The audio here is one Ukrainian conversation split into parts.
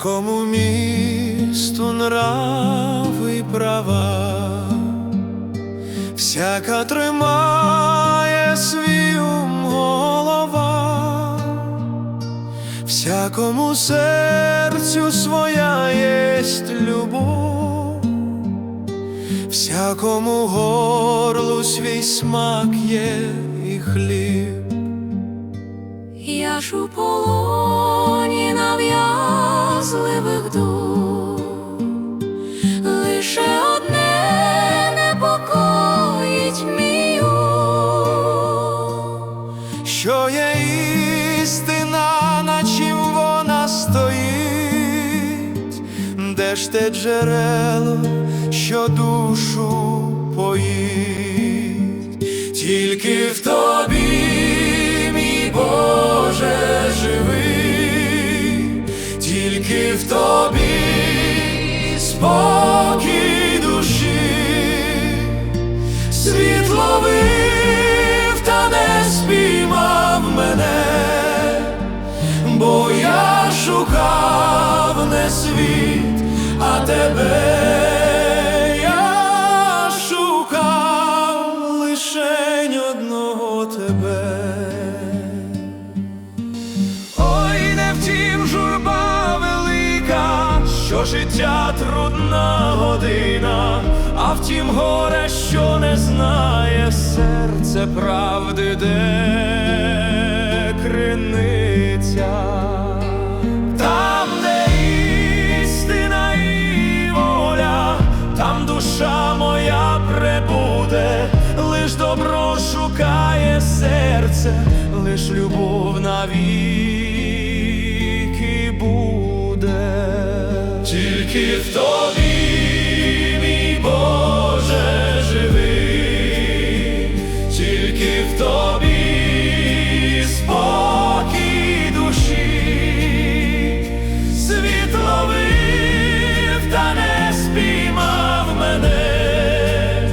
всякому місту нрави права, всяка тримає свій ум голова, всякому серцю своя єсть любов, всякому горлу свій смак є і хліб. Я ж у полоні нав'язливих дух, лише одне непокоїть мій ум. Що є істина, на чим вона стоїть, де ж те джерело, що душу поїть, в тобі спокій душі. Світ ловив та не спіймав мене, бо я шукав не світ, а тебе життя трудна година, а втім горе, що не знає серце правди, де криниця. Там, де істина і воля, там душа моя пребуде, лиш добро шукає серце, лиш любов навіки тільки в тобі, мій Боже, живий, тільки в тобі спокій душі, світ та не спіймав мене,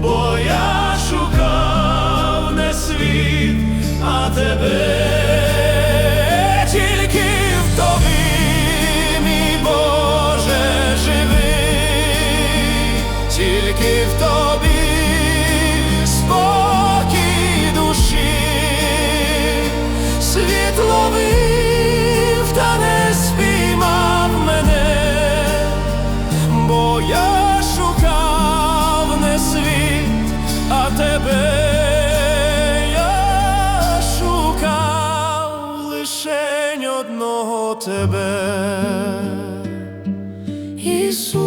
бо я шукав не світ, а тебе. тебе, Ісус.